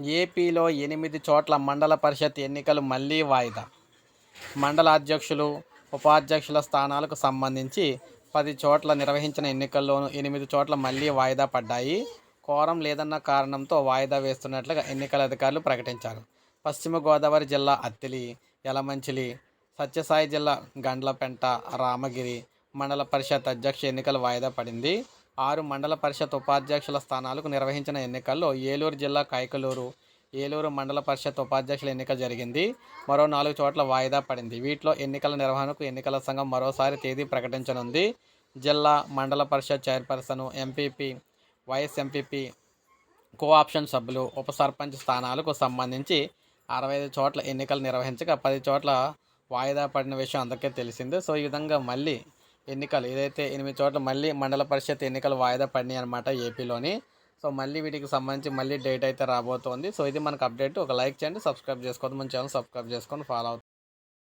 ఏపీలో ఎనిమిది చోట్ల మండల పరిషత్ ఎన్నికలు మళ్ళీ వాయిదా. మండల అధ్యక్షులు ఉపాధ్యక్షుల స్థానాలకు సంబంధించి పది చోట్ల నిర్వహించిన ఎన్నికల్లోనూ ఎనిమిది చోట్ల మళ్ళీ వాయిదా పడ్డాయి. కోరం లేదన్న కారణంతో వాయిదా వేస్తున్నట్లుగా ఎన్నికల అధికారులు ప్రకటించారు. పశ్చిమ గోదావరి జిల్లా అత్తిలి యలమంచిలి సత్యసాయి జిల్లా గండ్లపెంట రామగిరి మండల పరిషత్ అధ్యక్ష ఎన్నికలు వాయిదా పడింది. ఆరు మండల పరిషత్ ఉపాధ్యక్షుల స్థానాలకు నిర్వహించిన ఎన్నికల్లో ఏలూరు జిల్లా కైకలూరు ఏలూరు మండల పరిషత్ ఉపాధ్యక్షుల ఎన్నిక జరిగింది. మరో నాలుగు చోట్ల వాయిదా పడింది. వీటిలో ఎన్నికల నిర్వహణకు ఎన్నికల సంఘం మరోసారి తేదీ ప్రకటించనుంది. జిల్లా మండల పరిషత్ chairperson MPP vice MPP co option సభ్యులు ఉప సర్పంచ్ స్థానాలకు సంబంధించి అరవై ఐదు చోట్ల ఎన్నికలు నిర్వహించగా పది చోట్ల వాయిదా పడిన విషయం అందరికీ తెలిసిందే. సో ఈ విధంగా మళ్ళీ ఎన్నికలు ఏదైతే ఎనిమిది చోట్ల మళ్ళీ మండల పరిషత్ ఎన్నికలు వాయిదా పడినాయి అనమాట ఏపీలోని. సో మళ్ళీ వీటికి సంబంధించి మళ్ళీ డేట్ అయితే రాబోతోంది. సో ఇది మనకు అప్డేట్. ఒక లైక్ చేయండి సబ్స్క్రైబ్ చేసుకోవద్దు. మన ఛానల్ సబ్స్క్రైబ్ చేసుకొని ఫాలో అవుతుంది